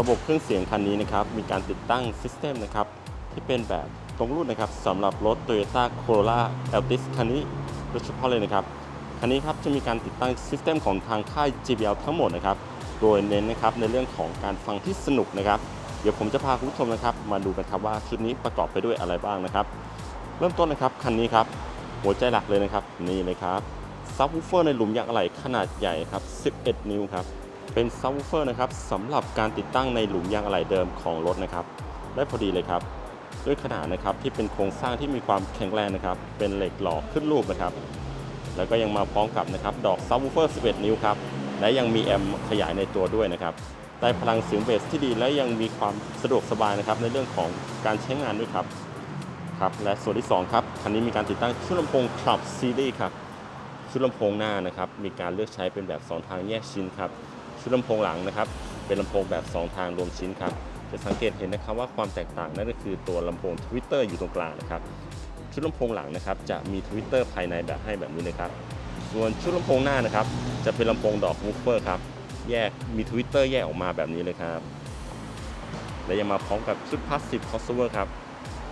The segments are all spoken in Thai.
ระบบเครื่องเสียงคันนี้นะครับมีการติดตั้งซิสเต็มนะครับที่เป็นแบบตรงรุ่นนะครับสำหรับรถ Toyota Corolla Altis คันนี้โดยเฉพาะเลยนะครับคันนี้ครับจะมีการติดตั้งซิสเต็มของทางค่าย JBL ทั้งหมดนะครับโดยเน้นนะครับในเรื่องของการฟังที่สนุกนะครับ เดี๋ยวผมจะพาคุณผู้ชมนะครับมาดูกันครับว่าชุดนี้ประกอบไปด้วยอะไรบ้างนะครับ เริ่มต้นนะครับคันนี้ครับหัวใจหลักเลยนะครับนี่เลยครับซับวูเฟอร์ในหลุมยางอะไหล่ขนาดใหญ่ครับ 11 นิ้วครับ เป็นซับวูเฟอร์นะครับสำหรับการติดตั้งในหลุมยางอะไหล่เดิมของรถนะครับได้พอดีเลยครับ ด้วยขนาดนะครับที่เป็นโครงสร้างที่มีความแข็งแรงนะครับ เป็นเหล็กหล่อขึ้นรูปนะครับ แล้วก็ยังมาพร้อมกับนะครับดอกซับวูเฟอร์ 11 นิ้วครับและยังมีแอมป์ขยายในตัวด้วยนะครับได้พลังเสียงเบสที่ดีและยังมีความสะดวกสบายนะครับในเรื่องของการใช้งานด้วยครับครับและส่วนที่2ครับคันนี้มีการติดตั้งชุดลำโพง Club Series ครับชุดลำโพงหน้านะครับมีการเลือกใช้เป็นแบบ 2 ทางแยกชิ้นครับ ชุดลำโพงหลังนะครับ เป็นลำโพงแบบ 2 ทางรวมชิ้นครับ จะสังเกตเห็นนะครับว่าความแตกต่างนั่นก็คือตัวลำโพงทวิตเตอร์อยู่ตรงกลางนะครับ ชุดลำโพงหลังนะครับจะมีทวิตเตอร์ภายในแบบให้แบบนี้เลยครับ ส่วนชุดลำโพงหน้านะครับจะเป็นลำโพงดอกวูฟเฟอร์ครับ แยกมีทวิตเตอร์แยกออกมาแบบนี้เลยครับ และยังมาพร้อมกับชุดพาสซีฟคอสเวอร์ครับ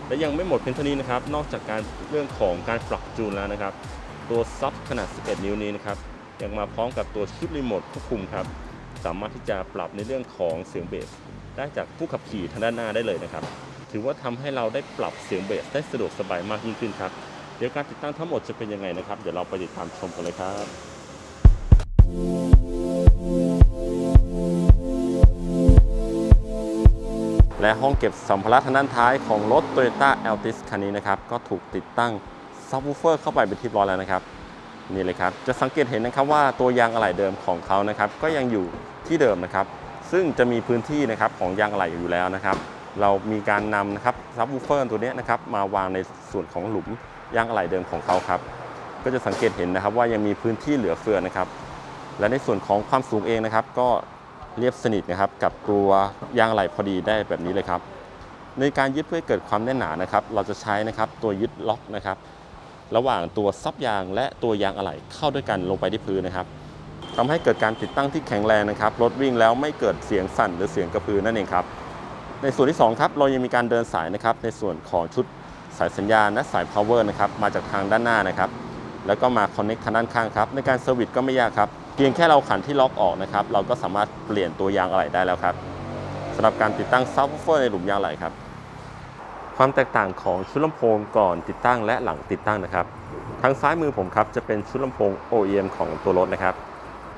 และยังไม่หมดเพียงเท่านี้นะครับ นอกจากการเรื่องของการปรับจูนแล้วนะครับ ตัวซับขนาด 11 นิ้วนี้นะครับยังมาพร้อมกับตัวชุดรีโมทควบคุมครับ สามารถที่จะปรับในเรื่องของเสียงเบสได้จากผู้ขับขี่ทางด้านหน้าได้เลยนะครับ ถือว่าทำให้เราได้ปรับเสียงเบสได้สะดวกสบายมากยิ่งขึ้นครับ เดี๋ยวการติดตั้งทั้งหมดจะเป็นยังไงนะครับ เดี๋ยวเราไปติดตามชมกันเลยครับและห้องเก็บสัมภาระทางด้านท้ายของรถ Toyota Altis คันนี้นะครับ ก็ถูกติดตั้งซับวูเฟอร์เข้าไปเป็นที่ร้อยแล้วนะครับ นี่เลยครับ จะสังเกตเห็นนะครับว่าตัวยางอะไหล่เดิมของเขานะครับ ก็ยังอยู่ ที่เดิมนะครับ ซึ่งจะมีพื้นที่นะครับของยางอะไหล่อยู่แล้วนะครับ เรามีการนำนะครับซับวูเฟอร์ตัวนี้นะครับมาวางในส่วนของหลุมยางอะไหล่เดิมของเขาครับ ก็จะสังเกตเห็นนะครับว่ายังมีพื้นที่เหลือเฟือนะครับ และในส่วนของความสูงเองนะครับ ก็เรียบสนิทนะครับกับตัวยางอะไหล่พอดีได้แบบนี้เลยครับ ในการยึดเพื่อเกิดความแน่นหนานะครับ เราจะใช้นะครับตัวยึดล็อกนะครับ ระหว่างตัวซับยางและตัวยางอะไหล่เข้าด้วยกันลงไปที่พื้นนะครับ ทำให้เกิดการติดตั้งที่แข็งแรงนะครับรถวิ่งแล้วไม่เกิดเสียงสั่นหรือเสียงกระพือนั่นเองครับ ในส่วนที่2ครับเรายังมีการเดินสายนะครับ ในส่วนของชุดสายสัญญาณและสาย power นะครับมาจากทางด้านหน้านะครับ แล้วก็มา connect ทางด้านข้างครับ ในการเซอร์วิสก็ไม่ยากครับเพียงแค่เราขันที่ล็อกออกนะครับ เราก็สามารถเปลี่ยนตัวยางอะไหล่ได้แล้วครับสำหรับการติดตั้งซับวูเฟอร์ในหลุมยางอะไหล่ครับ ความแตกต่างของชุดลำโพงก่อนติดตั้งและหลังติดตั้งนะครับ ทางซ้ายมือผมครับจะเป็นชุดลำโพง OEM ของตัวรถนะครับ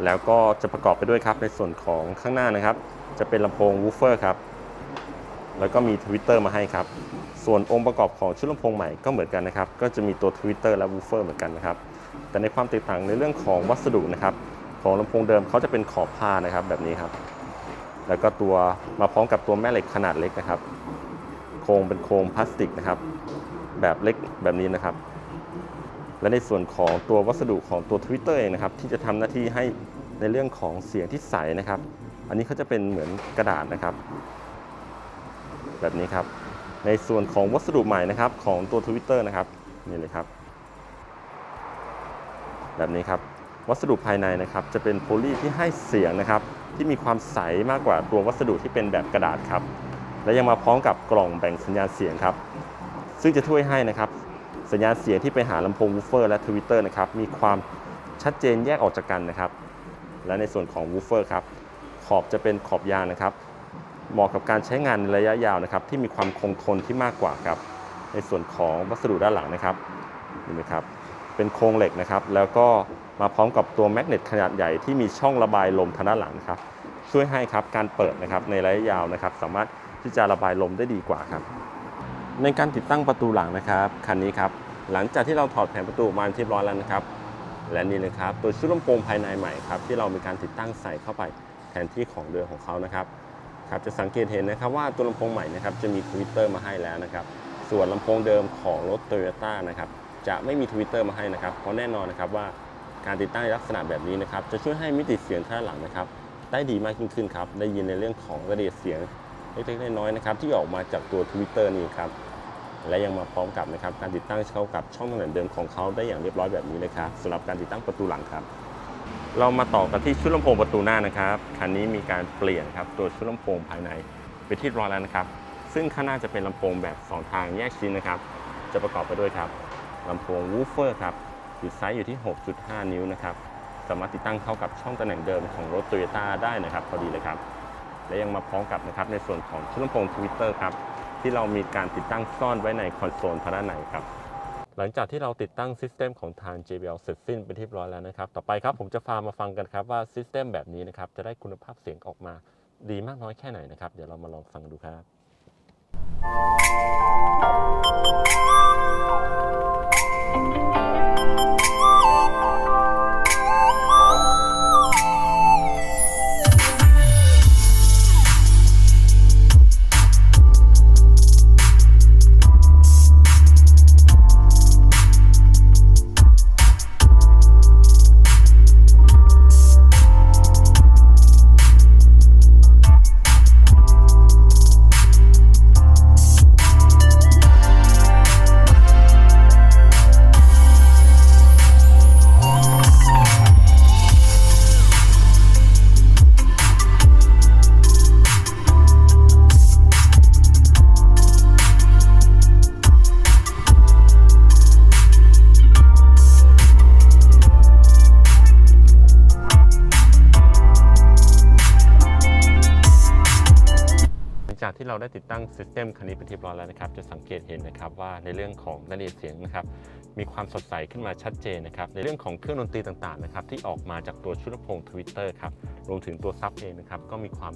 แล้วก็จะประกอบไปด้วยครับในส่วนของข้างหน้านะครับ จะเป็นลำโพงวูฟเฟอร์ครับแล้วก็มีทวิตเตอร์มาให้ครับ ส่วนองค์ประกอบของชุดลำโพงใหม่ก็เหมือนกันนะครับ ก็จะมีตัวทวิตเตอร์และวูฟเฟอร์เหมือนกันนะครับ แต่ในความแตกต่างในเรื่องของวัสดุนะครับ ของลำโพงเดิมเขาจะเป็นขอบผ้านะครับแบบนี้ครับ แล้วก็ตัวมาพร้อมกับตัวแม่เหล็กขนาดเล็กนะครับ โครงเป็นโครงพลาสติกนะครับ แบบเล็กแบบนี้นะครับ และในส่วนของตัววัสดุของตัวทวิตเตอร์เองนะครับที่จะทำหน้าที่ให้ในเรื่องของเสียงที่ใสนะครับ อันนี้เขาจะเป็นเหมือนกระดาษนะครับ แบบนี้ครับ ในส่วนของวัสดุใหม่นะครับของตัวทวิตเตอร์นะครับนี่เลยครับ แบบนี้ครับวัสดุภายในนะครับจะเป็นโพลีที่ให้เสียงนะครับ ที่มีความใสมากกว่าตัววัสดุที่เป็นแบบกระดาษครับ และยังมาพร้อมกับกล่องแบ่งสัญญาณเสียงครับ ซึ่งจะช่วยให้นะครับ สัญญาณเสียงที่ไปหาลำโพงวูฟเฟอร์และทวิตเตอร์นะครับมีความชัดเจนแยกออกจากกันนะครับ และในส่วนของวูฟเฟอร์ครับขอบจะเป็นขอบยางนะครับ เหมาะกับการใช้งานในระยะยาวนะครับ ที่มีความคงทนที่มากกว่าครับ ในส่วนของวัสดุด้านหลังนะครับเห็นไหมครับ เป็นโครงเหล็กนะครับ แล้วก็มาพร้อมกับตัวแมกเนตขนาดใหญ่ที่มีช่องระบายลมทางด้านหลังครับ ช่วยให้ครับการเปิดนะครับในระยะยาวนะครับ สามารถที่จะระบายลมได้ดีกว่าครับ ในการติดตั้งประตูหลังนะครับคันนี้ครับหลังจากที่เราถอดแผงประตูมาเรียบร้อยแล้วนะครับ และนี่เลยครับตัวชุดลำโพงภายในใหม่ครับที่เรามีการติดตั้งใส่เข้าไปแทนที่ของเดิมของเขานะครับครับจะสังเกตเห็นนะครับว่าตัวลำโพงใหม่นะครับจะมีทวิตเตอร์มาให้แล้วนะครับส่วนลำโพงเดิมของรถ t o y ยต้านะครับจะไม่มีทวิตเตอร์มาให้นะครับเพราะแน่นอนนะครับว่าการติดตั้งลักษณะแบบนี้นะครับจะช่วยให้มิติเสียงท่าหลังนะครับได้ดีมากยิ่งขึ้นครับได้ยินในเรื่องของระดับเสียง เล็กๆน้อยๆนะครับที่ออกมาจากตัวทวิตเตอร์นี่ครับและยังมาพร้อมกับนะครับการติดตั้งเข้ากับช่องทางเดิมของเขาได้อย่างเรียบร้อยแบบนี้เลยครับสำหรับการติดตั้งประตูหลังครับ เรามาต่อกันที่ชุดลำโพงประตูหน้านะครับคันนี้มีการเปลี่ยนครับตัวชุดลำโพงภายในไปที่ร้อยแล้วนะครับ ซึ่งข้างหน้าจะเป็นลำโพงแบบ 2 ทางแยกชิ้นนะครับ จะประกอบไปด้วยครับลำโพงวูฟเฟอร์ครับอยู่ไซส์อยู่ที่ 6.5 นิ้วนะครับสามารถติดตั้งเข้ากับช่องตำแหน่งเดิมของรถ Toyota ได้นะครับ พอดีเลยครับ และยังมาพร้อมกับนะครับในส่วนของชุดลำโพงทวิตเตอร์ครับที่เรามีการติดตั้งซ่อนไว้ในคอนโซลทางด้านในครับหลังจากที่เราติดตั้งซิสเต็มของทาง JBL เสร็จสิ้นเป็นที่เรียบร้อยแล้วนะครับ ต่อไปครับผมจะพามาฟังกันครับว่าซิสเต็มแบบนี้นะครับจะได้คุณภาพเสียงออกมาดีมากน้อยแค่ไหนนะครับ เดี๋ยวเรามาลองฟังดูครับ ที่เราได้ติดตั้งซิสเต็มคันนี้เป็นที่ร้อยแล้วนะครับ จะสังเกตเห็นนะครับว่าในเรื่องของรายละเอียดเสียงนะครับมีความสดใสขึ้นมาชัดเจนนะครับในเรื่องของเครื่องดนตรีต่างๆนะครับที่ออกมาจากตัวชุดลำโพงทวิตเตอร์ครับรวมถึงตัวซับเองนะครับก็มีความ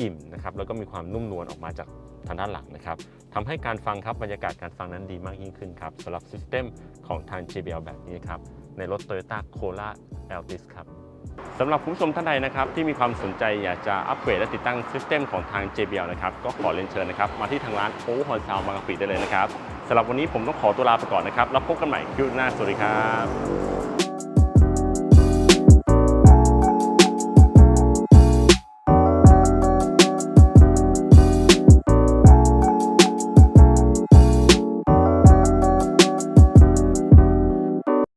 อิ่มนะครับแล้วก็มีความนุ่มนวลออกมาจากทางด้านหลังนะครับทำให้การฟังครับบรรยากาศการฟังนั้นดีมากยิ่งขึ้นครับสำหรับซิสเต็มของทาง JBL แบบนี้ครับในรถ Toyota Corolla Altis ครับ สำหรับคุณผู้ชมท่านใดนะครับที่มีความสนใจอยากจะอัปเกรดและติดตั้งซิสเต็มของทาง JBL นะครับก็ขอเรียนเชิญนะครับมาที่ทางร้านโอฮอนซาวบางกะปิได้เลยนะครับสำหรับวันนี้ผมต้องขอตัวลาไปก่อนนะครับแล้วพบกันใหม่คลิปหน้าสวัสดีครับ